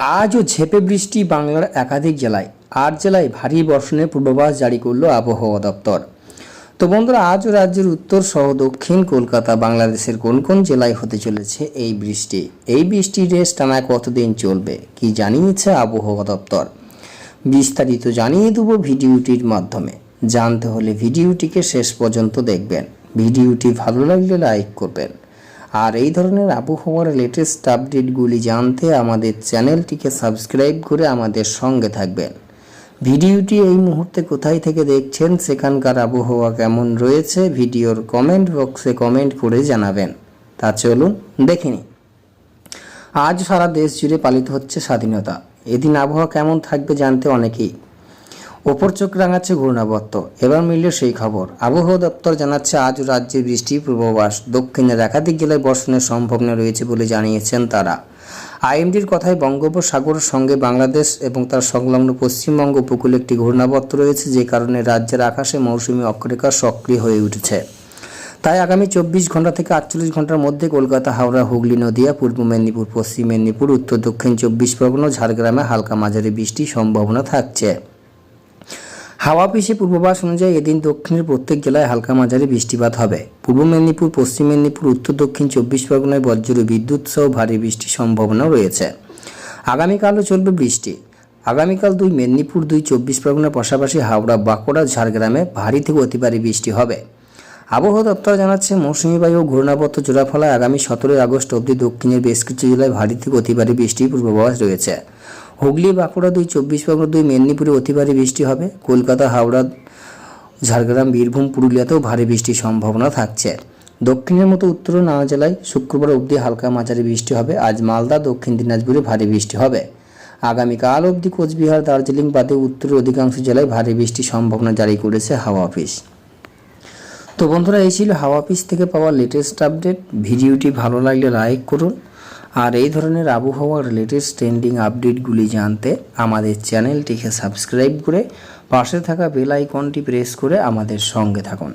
আজও ঝেপে বৃষ্টি বাংলার একাধিক জেলায়। আট জেলায় ভারী বর্ষণের পূর্বাভাস জারি করল আবহাওয়া দপ্তর। তো বন্ধুরা, আজও রাজ্যের উত্তর সহ দক্ষিণ কলকাতা বাংলাদেশের কোন কোন জেলায় হতে চলেছে এই বৃষ্টি? এই বৃষ্টির রেস টানা কতদিন চলবে? কি জানিয়েছে আবহাওয়া দপ্তর? বিস্তারিত জানিয়ে দেবো ভিডিওটির মাধ্যমে। জানতে হলে ভিডিওটিকে শেষ পর্যন্ত দেখবেন। ভিডিওটি ভালো লাগলে লাইক করবেন। আর এই ধরনের আবহাওয়ার লেটেস্ট আপডেটগুলি জানতে আমাদের চ্যানেলটিকে সাবস্ক্রাইব করে আমাদের সঙ্গে থাকবেন। ভিডিওটি এই মুহূর্তে কোথায় থেকে দেখছেন, সেখানকার আবহাওয়া কেমন রয়েছে, ভিডিওর কমেন্ট বক্সে কমেন্ট করে জানাবেন। তা চলুন, দেখে আজ সারা দেশ জুড়ে পালিত হচ্ছে স্বাধীনতা। এদিন আবহাওয়া কেমন থাকবে জানতে অনেকেই ওপর চোখ রাঙাচ্ছে ঘূর্ণাবর্ত। এবার মিলল সেই খবর। আবহাওয়া দপ্তর জানাচ্ছে, আজ রাজ্যে বৃষ্টির পূর্বাভাস। দক্ষিণের একাধিক জেলায় বর্ষণের সম্ভাবনা রয়েছে বলে জানিয়েছেন তারা। আইএমডির কথায় বঙ্গোপসাগরের সঙ্গে বাংলাদেশ এবং তার সংলগ্ন পশ্চিমবঙ্গ উপকূলে একটি ঘূর্ণাবর্ত রয়েছে, যে কারণে রাজ্যের আকাশে মৌসুমি অক্ষরেখা সক্রিয় হয়ে উঠেছে। তাই আগামী চব্বিশ ঘণ্টা থেকে আটচল্লিশ ঘণ্টার মধ্যে কলকাতা, হাওড়া, হুগলি, নদিয়া, পূর্ব মেদিনীপুর, পশ্চিম মেদিনীপুর, উত্তর দক্ষিণ চব্বিশ পরগনা ঝাড়গ্রামে হালকা মাঝারি বৃষ্টির সম্ভাবনা থাকছে। হাওয়া অফিসে পূর্বাভাস অনুযায়ী এদিন দক্ষিণের প্রত্যেক জেলায় হালকা মাঝারি বৃষ্টিপাত হবে। পূর্ব মেদিনীপুর, পশ্চিম মেদিনীপুর, উত্তর দক্ষিণ চব্বিশ পরগনায় বজ্র, বিদ্যুৎ সহ ভারী বৃষ্টির সম্ভাবনা রয়েছে। আগামীকালও চলবে বৃষ্টি। আগামীকাল দুই মেদিনীপুর, দুই চব্বিশ পরগনার পাশাপাশি হাওড়া, বাঁকুড়া, ঝাড়গ্রামে ভারী থেকে অতিবারী বৃষ্টি হবে। আবহাওয়া দপ্তর জানাচ্ছে, মৌসুমী বায়ু ঘূর্ণাবর্ত জোড়াফলায় আগামী সতেরোই আগস্ট অবধি দক্ষিণের বেশ কিছু জেলায় ভারী থেকে অতি ভারী বৃষ্টির পূর্বাভাস রয়েছে। হুগলি, বাঁকুড়া দুই, চব্বিশ পরগনা দুই, মেদিনীপুরে অতি ভারী বৃষ্টি হবে। কলকাতা, হাওড়া, ঝাড়গ্রাম, বীরভূম, পুরুলিয়াতেও ভারী বৃষ্টির সম্ভাবনা থাকছে। দক্ষিণের মতো উত্তর নানা জেলায় শুক্রবার অবধি হালকা মাঝারি বৃষ্টি হবে। আজ মালদা, দক্ষিণ দিনাজপুরে ভারী বৃষ্টি হবে। আগামীকাল অবধি কোচবিহার, দার্জিলিং বাদে উত্তরের অধিকাংশ জেলায় ভারী বৃষ্টির সম্ভাবনা জারি করেছে হাওয়া অফিস। তো বন্ধুরা, এই ছিল হাওয়া পিস থেকে পাওয়া লেটেস্ট আপডেট ভিডিওটি ভালো লাগলে লাইক করুন। আর এই ধরনের আবহাওয়ার লেটেস্ট ট্রেন্ডিং আপডেটগুলি জানতে আমাদের চ্যানেলটিকে সাবস্ক্রাইব করে পাশে থাকা বেল আইকনটি প্রেস করে আমাদের সঙ্গে থাকুন।